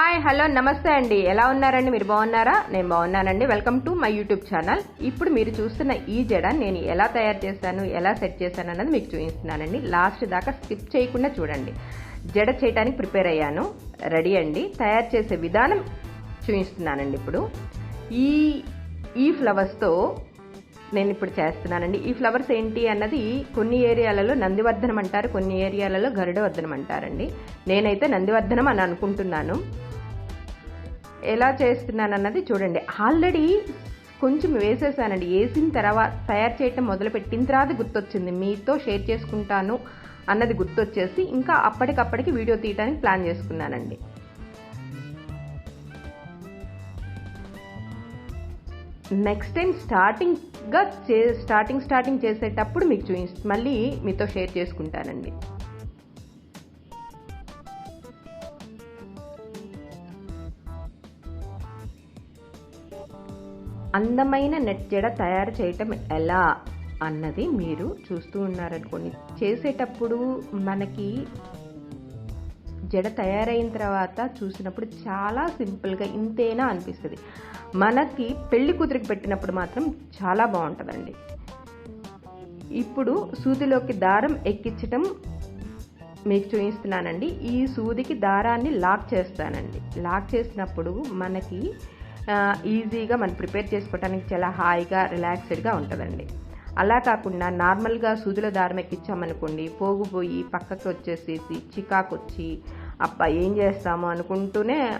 Hi hello నమస్తే అండి. ఎలా ఉన్నారండి? మీరు బాగున్నారా? నేను బాగున్నానండి. Welcome to my YouTube channel. ఇప్పుడు మీరు చూస్తున్న ఈ జడ నేను ఎలా తయారు చేశాను ఎలా సెట్ చేశాను అన్నది మీకు చూపిస్తున్నానండి. లాస్ట్ దాకా స్కిప్ చేయకుండా చూడండి. జడ చేయడానికి ప్రిపేర్ అయ్యాను. రెడీ అండి. తయారు చేసే విధానం చూపిస్తున్నానండి ఇప్పుడు. ఈ ఈ ఫ్లవర్స్తో నేను ఇప్పుడు చేస్తున్నానండి. ఈ ఫ్లవర్స్ ఏంటి అన్నది కొన్ని ఏరియాలలో నందివర్ధనం అంటారు కొన్ని ఏరియాలలో గరుడవర్ధనం అంటారండి. నేనైతే నందివర్ధనం అని అనుకుంటున్నాను. ఎలా చేస్తున్నాను అన్నది చూడండి. ఆల్రెడీ కొంచెం వేసేసానండి. వేసిన తర్వాత తయారు చేయటం మొదలుపెట్టిన తర్వాత గుర్తొచ్చింది. మీతో షేర్ చేసుకుంటాను అన్నది గుర్తొచ్చేసి ఇంకా అప్పటికప్పటికి వీడియో తీయడానికి ప్లాన్ చేసుకున్నానండి. నెక్స్ట్ టైం స్టార్టింగ్గా చే స్టార్టింగ్ స్టార్టింగ్ చేసేటప్పుడు మీకు చూ మళ్ళీ మీతో షేర్ చేసుకుంటానండి. అందమైన నెట్ జడ తయారు చేయటం ఎలా అన్నది మీరు చూస్తూ ఉన్నారనుకోండి. చేసేటప్పుడు మనకి జడ తయారైన తర్వాత చూసినప్పుడు చాలా సింపుల్గా ఇంతేనా అనిపిస్తుంది. మనకి పెళ్ళి కూతురికి పెట్టినప్పుడు మాత్రం చాలా బాగుంటుందండి. ఇప్పుడు సూదిలోకి దారం ఎక్కించటం మీకు చూపిస్తున్నానండి. ఈ సూదికి దారాన్ని లాక్ చేస్తానండి. లాక్ చేసినప్పుడు మనకి ఈజీగా మనం ప్రిపేర్ చేసుకోవడానికి చాలా హాయిగా రిలాక్స్డ్గా ఉంటుందండి. అలా కాకుండా నార్మల్గా సూదుల దారం ఎక్కించామనుకోండి పోగుపోయి పక్కకి వచ్చేసేసి చికాకు వచ్చి అప్ప ఏం చేస్తాము? అనుకుంటూనే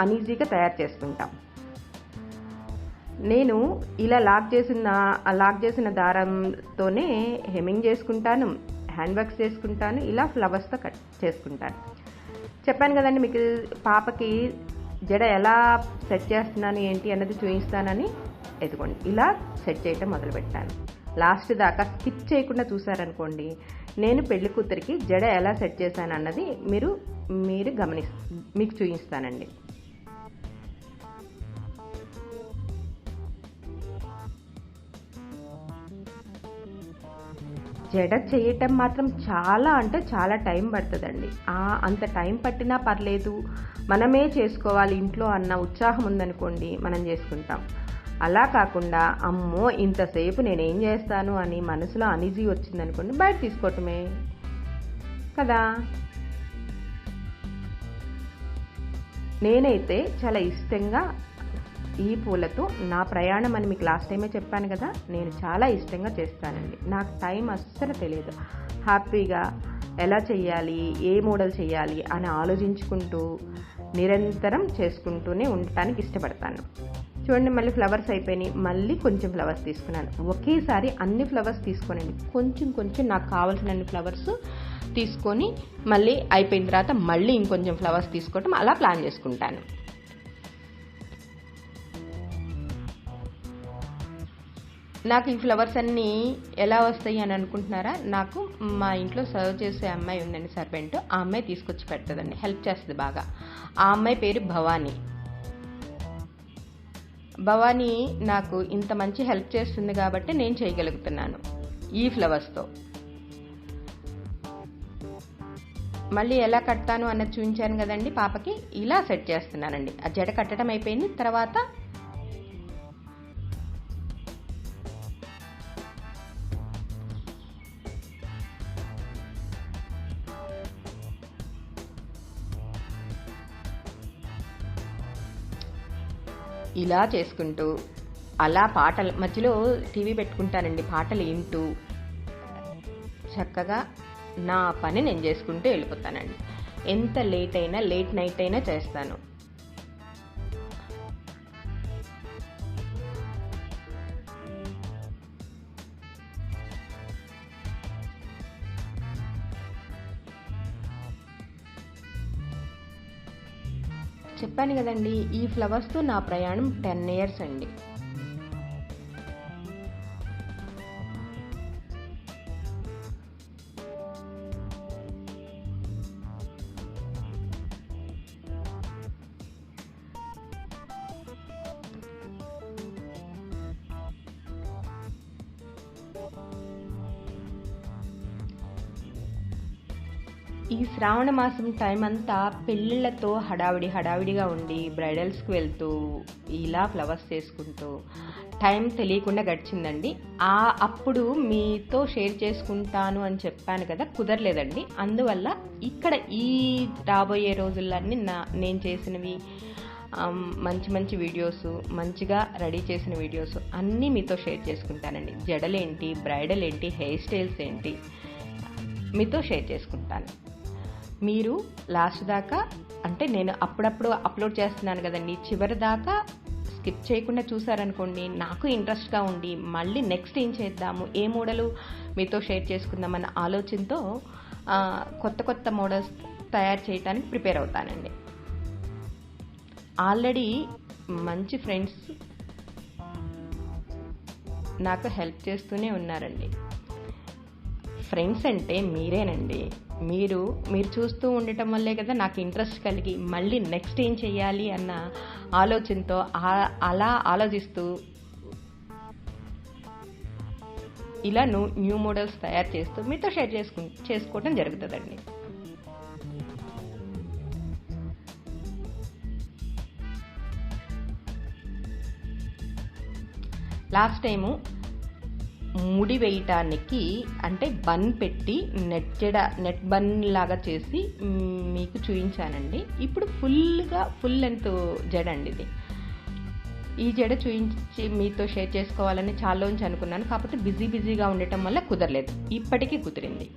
అనీజీగా తయారు చేసుకుంటాం. నేను ఇలా లాక్ చేసిన లాక్ చేసిన దారంతోనే హెమింగ్ చేసుకుంటాను హ్యాండ్ వర్క్స్ చేసుకుంటాను ఇలా ఫ్లవర్స్తో కట్ చేసుకుంటాను. చెప్పాను కదండి మీకు పాపకి జడ ఎలా సెట్ చేస్తున్నాను ఏంటి అన్నది చూపిస్తానని ఎదుకోండి ఇలా సెట్ చేయటం మొదలుపెట్టాను. లాస్ట్ దాకా స్కిప్ చేయకుండా చూసారనుకోండి నేను పెళ్ళి కూతురికి జడ ఎలా సెట్ చేశాను అన్నది మీరు మీరు గమని మీకు చూపిస్తానండి. జడ చేయటం మాత్రం చాలా అంటే చాలా టైం పడుతుందండి. అంత టైం పట్టినా పర్లేదు. మనమే చేసుకోవాలి ఇంట్లో అన్న ఉత్సాహం ఉందనుకోండి మనం చేసుకుంటాం. అలా కాకుండా అమ్మో ఇంతసేపు నేనేం చేస్తాను అని మనసులో అనిజీ వచ్చిందనుకోండి బయట తీసుకోవటమే. కదా? నేనైతే చాలా ఇష్టంగా ఈ పూలతో నా ప్రయాణం అని మీకు లాస్ట్ టైమే చెప్పాను కదా నేను చాలా ఇష్టంగా చేస్తానండి. నాకు టైం అస్సలు తెలియదు. హ్యాపీగా ఎలా చేయాలి ఏ మోడల్ చేయాలి అని ఆలోచించుకుంటూ నిరంతరం చేసుకుంటూనే ఉండటానికి ఇష్టపడతాను. చూడండి మళ్ళీ ఫ్లవర్స్ అయిపోయినాయి. మళ్ళీ కొంచెం ఫ్లవర్స్ తీసుకున్నాను. ఒకేసారి అన్ని ఫ్లవర్స్ తీసుకోనండి. కొంచెం కొంచెం నాకు కావాల్సిన అన్ని ఫ్లవర్స్ తీసుకొని మళ్ళీ అయిపోయిన తర్వాత మళ్ళీ ఇంకొంచెం ఫ్లవర్స్ తీసుకోవటం అలా ప్లాన్ చేసుకుంటాను. నాకు ఈ ఫ్లవర్స్ అన్నీ ఎలా వస్తాయి అని అనుకుంటున్నారా? నాకు మా ఇంట్లో సర్వ్ చేసే అమ్మాయి ఉందండి సర్వెంట్ ఆ అమ్మాయి తీసుకొచ్చి పెడుతుందండి. హెల్ప్ చేస్తుంది బాగా. ఆ అమ్మాయి పేరు భవానీ. భవానీ నాకు ఇంత మంచి హెల్ప్ చేస్తుంది కాబట్టి నేను చేయగలుగుతున్నాను ఈ ఫ్లవర్స్తో. మళ్ళీ ఎలా కట్టాను అన్నది చూపించాను కదండి పాపకి. ఇలా సెట్ చేస్తున్నానండి. ఆ జడ కట్టడం అయిపోయింది. తర్వాత ఇలా చేసుకుంటూ అలా పాటలు మధ్యలో టీవీ పెట్టుకుంటానండి పాటలు వింటూ చక్కగా నా పని నేను చేసుకుంటూ వెళ్ళిపోతానండి. ఎంత లేట్ అయినా లేట్ నైట్ అయినా చేస్తాను. చెప్పాను కదండి ఈ ఫ్లవర్స్తో నా ప్రయాణం టెన్ ఇయర్స్ అండి. ఈ శ్రావణ మాసం టైం అంతా పెళ్ళిళ్ళతో హడావిడి హడావిడిగా ఉండి బ్రైడల్స్కి వెళ్తూ ఇలా ఫ్లవర్స్ చేసుకుంటూ టైం తెలియకుండా గడిచిందండి. ఆ అప్పుడు మీతో షేర్ చేసుకుంటాను అని చెప్పాను కదా కుదరలేదండి. అందువల్ల ఇక్కడ ఈ రాబోయే రోజులన్నీ నా నేను చేసినవి మంచి మంచి వీడియోస్ మంచిగా రెడీ చేసిన వీడియోస్ అన్నీ మీతో షేర్ చేసుకుంటానండి. జడలేంటి బ్రైడల్ ఏంటి హెయిర్ స్టైల్స్ ఏంటి మీతో షేర్ చేసుకుంటాను. మీరు లాస్ట్ దాకా అంటే నేను అప్పుడప్పుడు అప్లోడ్ చేస్తున్నాను కదండి చివరి దాకా స్కిప్ చేయకుండా చూసారనుకోండి నాకు ఇంట్రెస్ట్గా ఉండి మళ్ళీ నెక్స్ట్ ఏం చేద్దాము ఏ మోడలు మీతో షేర్ చేసుకుందామన్న ఆలోచనతో కొత్త కొత్త మోడల్స్ తయారు చేయడానికి ప్రిపేర్ అవుతానండి. ఆల్రెడీ మంచి ఫ్రెండ్స్ నాకు హెల్ప్ చేస్తూనే ఉన్నారండి. ఫ్రెండ్స్ అంటే మీరేనండి. మీరు మీరు చూస్తూ ఉండటం వల్లే కదా నాకు ఇంట్రెస్ట్ కలిగి మళ్ళీ నెక్స్ట్ ఏం చేయాలి అన్న ఆలోచనతో అలా ఆలోచిస్తూ ఇలా న్యూ న్యూ మోడల్స్ తయారు చేస్తూ మీతో షేర్ చేసుకు చేసుకోవడం జరుగుతుందండి. లాస్ట్ టైము ముడి వేయటానికి అంటే బన్ పెట్టి నెట్ జడ నెట్ బన్ లాగా చేసి మీకు చూపించానండి ఇప్పుడు ఫుల్గా ఫుల్ లెంత్ జడ అండి ఇది. ఈ జడ చూపించి మీతో షేర్ చేసుకోవాలని చాలా నుంచి అనుకున్నాను. కాకపోతే బిజీ బిజీగా ఉండటం వల్ల కుదరలేదు. ఇప్పటికీ కుదిరింది.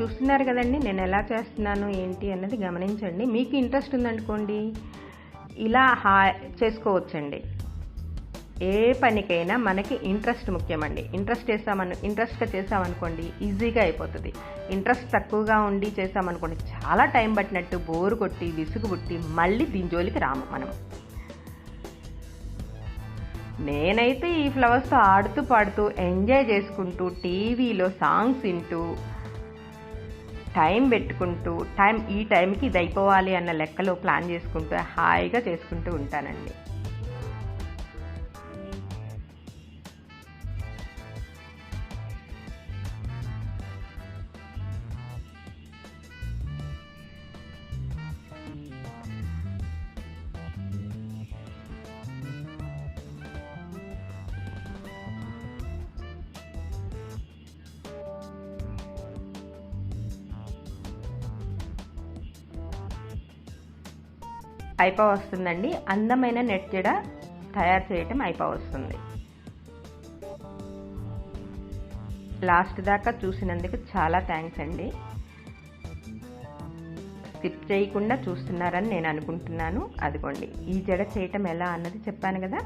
చూస్తున్నారు కదండి నేను ఎలా చేస్తున్నాను ఏంటి అన్నది గమనించండి. మీకు ఇంట్రెస్ట్ ఉందనుకోండి ఇలా హా చేసుకోవచ్చండి. ఏ పనికైనా మనకి ఇంట్రెస్ట్ ముఖ్యమండి. ఇంట్రెస్ట్ చేసామను ఇంట్రెస్ట్గా చేసామనుకోండి ఈజీగా అయిపోతుంది. ఇంట్రెస్ట్ తక్కువగా ఉండి చేసామనుకోండి చాలా టైం పట్టినట్టు బోరు కొట్టి విసుగు పుట్టి మళ్ళీ దీని జోలికి రాము మనం నేనైతే ఈ ఫ్లవర్స్తో ఆడుతూ పాడుతూ ఎంజాయ్ చేసుకుంటూ టీవీలో సాంగ్స్ వింటూ టైం పెట్టుకుంటూ టైం ఈ టైంకి ఇది అయిపోవాలి అన్న లెక్కలో ప్లాన్ చేసుకుంటూ హాయిగా చేసుకుంటూ ఉంటానండి. అయిపో వస్తుందండి. అందమైన నెట్ జడ తయారు చేయటం అయిపో వస్తుంది. లాస్ట్ దాకా చూసినందుకు చాలా థ్యాంక్స్ అండి. స్కిప్ చేయకుండా చూస్తున్నారని నేను అనుకుంటున్నాను. అదిగోండి. ఈ జడ చేయటం ఎలా అన్నది చెప్పాను కదా?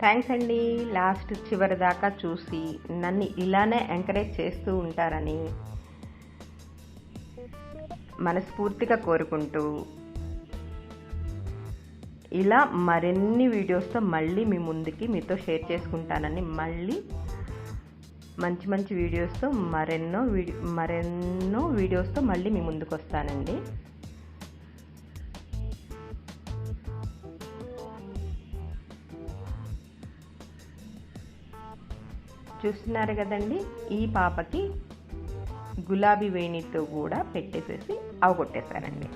థ్యాంక్స్ అండి. లాస్ట్ చివరి దాకా చూసి నన్ను ఇలానే ఎంకరేజ్ చేస్తూ ఉంటారని మనస్ఫూర్తిగా కోరుకుంటూ ఇలా మరిన్ని వీడియోస్తో మళ్ళీ మీ ముందుకి మీతో షేర్ చేసుకుంటానని మళ్ళీ మంచి మంచి వీడియోస్తో మరెన్నో వీడియో మరెన్నో వీడియోస్తో మళ్ళీ మీ ముందుకు వస్తానండి చూస్తున్నారు కదండి ఈ పాపకి గులాబీ వేణితో కూడా పెట్టేసేసి అవగొట్టేశారండి.